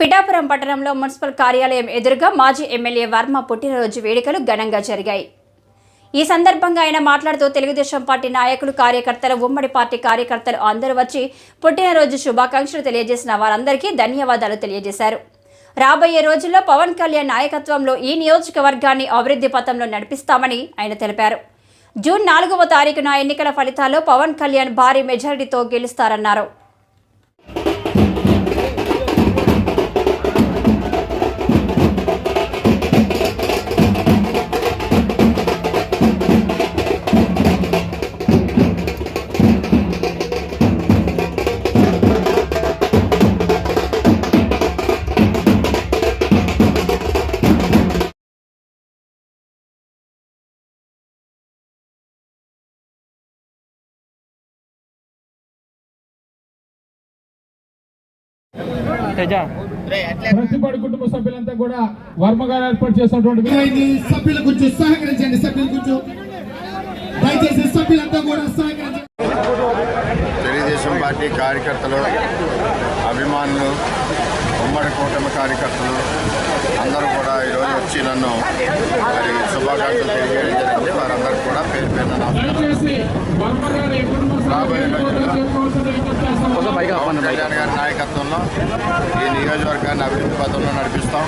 పిఠాపురం పట్టణంలో మున్సిపల్ కార్యాలయం ఎదురుగా మాజీ ఎమ్మెల్యే వర్మ పుట్టినరోజు వేడుకలు ఘనంగా జరిగాయి. ఈ సందర్భంగా ఆయన మాట్లాడుతూ తెలుగుదేశం పార్టీ నాయకులు కార్యకర్తలు ఉమ్మడి పార్టీ కార్యకర్తలు అందరూ వచ్చి పుట్టినరోజు శుభాకాంక్షలు తెలియజేసిన వారందరికీ ధన్యవాదాలు తెలియజేశారు. రాబోయే రోజుల్లో పవన్ కళ్యాణ్ నాయకత్వంలో ఈ నియోజకవర్గాన్ని అభివృద్ధి పథంలో నడిపిస్తామని ఆయన తెలిపారు. జూన్ నాలుగవ తారీఖున ఎన్నికల ఫలితాల్లో పవన్ కళ్యాణ్ భారీ మెజారిటీతో గెలుస్తారన్నారు. ప్రతిపాడు కుటుంబ సభ్యులంతా కూడా వర్మ గారు ఏర్పాటు చేసినటువంటి సభ్యులు కొంచెం సహకరించండి సభ్యులు కొంచెం దయచేసి సభ్యులంతా కూడా సహకరించండి. తెలుగుదేశం పార్టీ కార్యకర్తలు అభిమానులు ఉమ్మడి కూటమి కార్యకర్తలు అందరూ కూడా ఈరోజు వచ్చి నన్ను మరి శుభాకాంక్షలు తెలియజేయడం జరిగింది. వారందరికీ కూడా పేరు కుటుంబ రాబోయే రోజుల్లో సభ్యులంతా విజ్ఞప్తి చేస్తున్నాం. పవన్ కళ్యాణ్ గారి నాయకత్వంలో ఈ నియోజకవర్గాన్ని అభివృద్ధి పథంలో నడిపిస్తాం.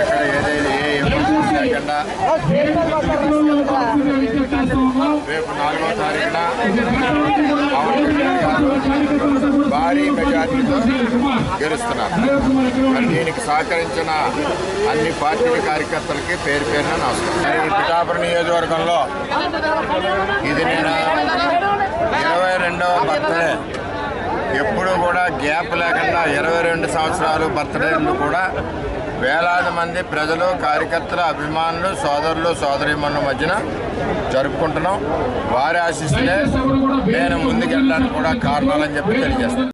ఎక్కడ ఏదైనా ఏ ఎమర్జెన్సీ లేకుండా రేపు నాలుగో తారీఖున భారీ మెజార్టీతో గెలుస్తున్నారు. దీనికి సహకరించిన అన్ని పార్టీల కార్యకర్తలకి పేరు పేరున నమస్కారం. ఈ పిఠాపురం నియోజకవర్గంలో ఇది నేను ఇరవై రెండవ బర్త్డే. ఎప్పుడు కూడా గ్యాప్ లేకుండా ఇరవై రెండు సంవత్సరాలు బర్త్డేలు కూడా వేలాది మంది ప్రజలు కార్యకర్తలు అభిమానులు సోదరులు సోదరిమణుల మధ్యన జరుపుకుంటున్నాం. వారి ఆశిస్తే నేను ముందుకెళ్ళడానికి కూడా కారణాలని చెప్పి తెలియజేస్తాను.